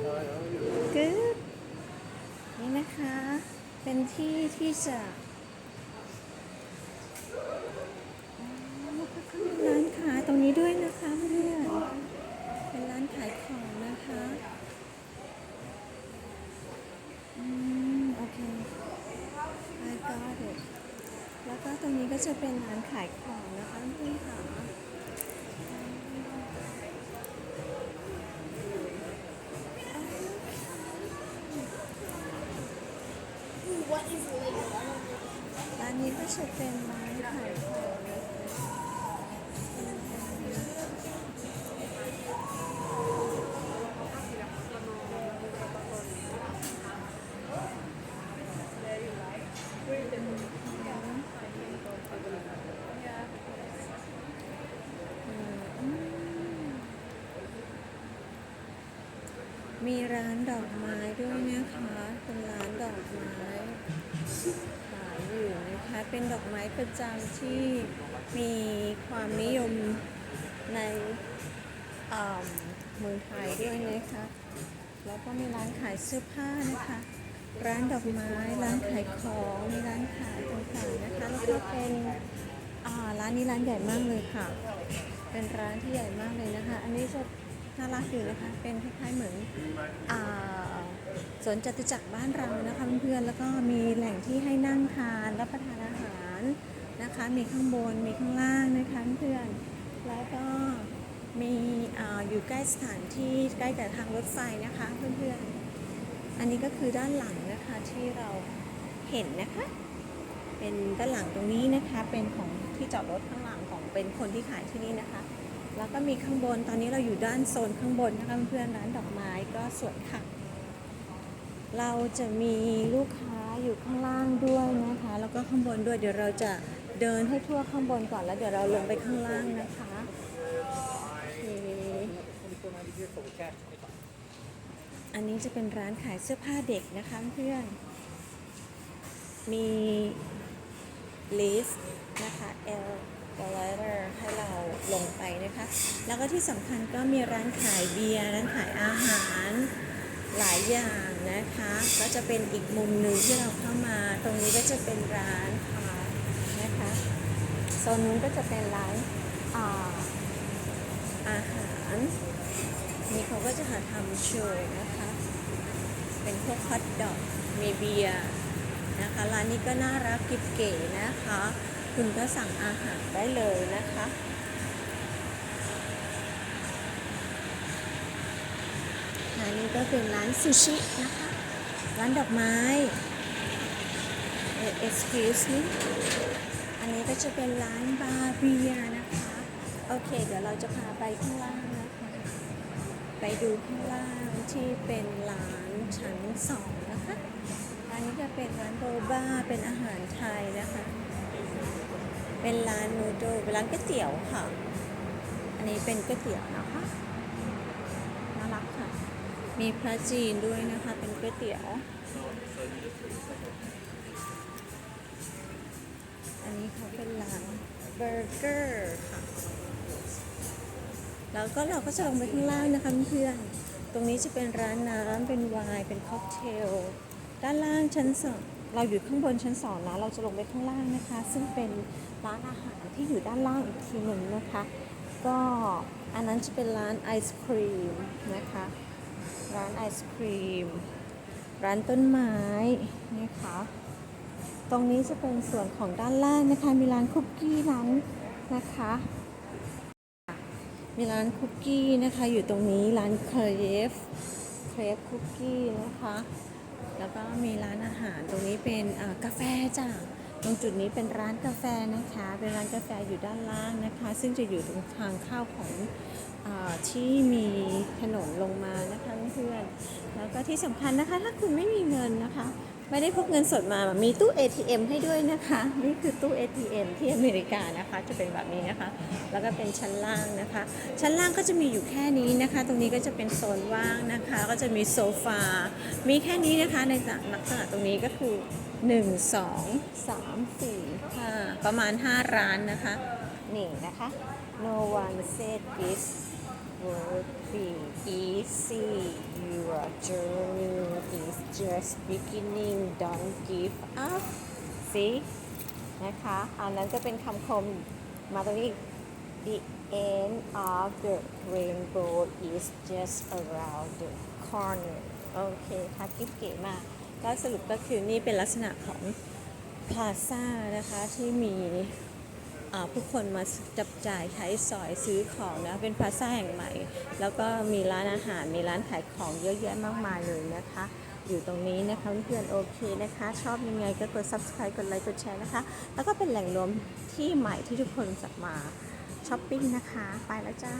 กึ๊ดนี่นะคะ เป็นที่ที่จะแล้วก็มีร้านขายตรงนี้ด้วยนะคะเพื่อนเป็นร้านขายของนะคะอืมโอเค I got it แล้วก็ตรงนี้ก็จะเป็นร้านขายของนะคะเพื่อนๆค่ะ What is Lego? ร้า นี้ก็จะเป็นร้านขายของมีร้านดอกไม้ด้วยนะคะ เป็นร้านดอกไม้ อยู่นะคะ เป็นดอกไม้ประจำที่มีความนิยมในเมืองไทยด้วยนะคะ แล้วก็มีร้านขายเสื้อผ้านะคะ ร้านดอกไม้ ร้านขายของ มีร้านขายต่างๆนะคะ แล้วก็เป็นร้านนี้ร้านใหญ่มากเลยค่ะ เป็นร้านที่ใหญ่มากเลยนะคะ อันนี้จะน่ารักอยู่นะคะ เป็นคล้ายๆเหมือนอา สวนจตุจักรบ้านเรานะคะเพื่อนๆแล้วก็มีแหล่งที่ให้นั่งทานรับประทานอาหารนะคะ มีข้างบนมีข้างล่างนะคะเพื่อนแล้วก็มีออยู่ใกล้สถานที่ใกล้กับทางรถไฟนะคะเพื่อนๆอันนี้ก็คือด้านหลังนะคะที่เราเห็นนะคะ เป็นด้านหลังตรงนี้นะคะเป็นของที่จอดรถข้างหลังของเป็นคนที่ขายที่นี่นะคะ แล้วก็มีข้างบนตอนนี้เราอยู่ด้านโซนข้างบนนะคะเพื่อนๆร้านดอกไม้ก็สวยค่ะ เราจะมีลูกค้าอยู่ข้างล่างด้วยนะคะ แล้วก็ข้างบนด้วยเดี๋ยวเราจะเดินให้ทั่วข้างบนก่อนแล้วเดี๋ยวเราลงไปข้างล่างนะคะอันนี้จะเป็นร้านขายเสื้อผ้าเด็กนะคะเพื่อน มีลิสต์นะคะ L l e t e r ให้เราลงไปนะคะ แล้วก็ที่สำคัญก็มีร้านขายเบียร์ ร้านขายอาหารหลายอย่าง นะคะ ก็จะเป็นอีกมุมหนึ่งที่เราเข้ามา ตรงนี้ก็จะเป็นร้านค้านะคะโซนนู้นก็จะเป็นร้านอาอาหารนี่เขาก็จะหาทำโชว์นะคะ เป็นพวกฮอทดอกมีเบียร์นะคะร้านนี้ก็น่ารักกิบเก๋นะคะ คุณก็สั่งอาหารได้เลยนะคะ ร้านนี้ก็เป็นร้านซูชินะคะ ร้านดอกไม้เอ่อ excuse me อันนี้ก็จะเป็นร้านบาร์เบียนะคะ โอเค เดี๋ยวเราจะพาไปข้างล่างนะคะ ไปดูข้างล่างที่เป็นร้านชั้นสองนะคะอันนี้จะเป็นร้านโบบ้าเป็นอาหารไทยนะคะ เป็นร้านนูโดเป็นร้านก๋วยเตี๋ยวค่ะ อันนี้เป็นก๋วยเตี๋ยวนะคะ มีพระจีนด้วยนะคะ เป็นก๋วยเตี๋ยว อันนี้เขาเป็นร้านเบอร์เกอร์ค่ะ แล้วก็เราก็จะลงไปข้างล่างนะคะเพื่อน ตรงนี้จะเป็นร้านน้ำเป็นไวน์ เป็นค็อกเทล ด้านล่างชั้นสองเราอยู่ข้างบนชั้นสองนะ เราจะลงไปข้างล่างนะคะ ซึ่งเป็นร้านอาหารที่อยู่ด้านล่างอีกทีหนึ่งนะคะ ก็อันนั้นจะเป็นร้านไอศครีมนะคะ ร้านไอศครีม ร้านต้นไม้นะคะ ตรงนี้จะเป็นส่วนของด้านล่างนะคะ มีร้านคุกกี้ร้านนะคะ มีร้านคุกกี้นะคะอยู่ตรงนี้ร้านเครฟเครฟคุกกี้นะคะ แล้วก็มีร้านอาหารตรงนี้เป็นกาแฟจ้ะ ตรงจุดนี้เป็นร้านกาแฟนะคะ เป็นร้านกาแฟอยู่ด้านล่างนะคะ ซึ่งจะอยู่ตรงทางเข้าของอที่มีถนนลงมานะคะเพื่อนแล้วก็ที่สำคัญนะคะ ถ้าคุณไม่มีเงินนะคะ ไม่ได้พกเงินสดมามีตู้ ATM ให้ด้วยนะคะ นี่คือตู้ ATM ที่อเมริกานะคะ จะเป็นแบบนี้นะคะ แล้วก็เป็นชั้นล่างนะคะ ชั้นล่างก็จะมีอยู่แค่นี้นะคะ ตรงนี้ก็จะเป็นโซนว่างนะคะ ก็จะมีโซฟา มีแค่นี้นะคะในลักษณะตรงนี้ก็คือ 1 2 3 4 5ประมาณ 5 ร้านนะคะ นี่นะคะ no one said this would be easy your journey is just beginning don't give up see นะคะ อันนั้นก็เป็นคำคมมาตรงนี้ the end of the rainbow is just around the corner โอเคค่ะกิ๊บเก๋มาก ก็สรุปก็คือนี่เป็นลักษณะของพลาซ่านะคะที่มี ผู้คนมาจับจ่ายใช้สอยซื้อของนะเป็นพลาซ่าแห่งใหม่ แล้วก็มีร้านอาหารมีร้านขายของเยอะแยะมากมายเลยนะคะ อยู่ตรงนี้นะคะเพื่อนโอเคนะคะ ชอบยังไงก็กด subscribe กดไลค์กดแชร์นะคะ แล้วก็เป็นแหล่งรวมที่ใหม่ที่ทุกคนจะมาช้อปปิ้งนะคะ ไปแล้วจ้า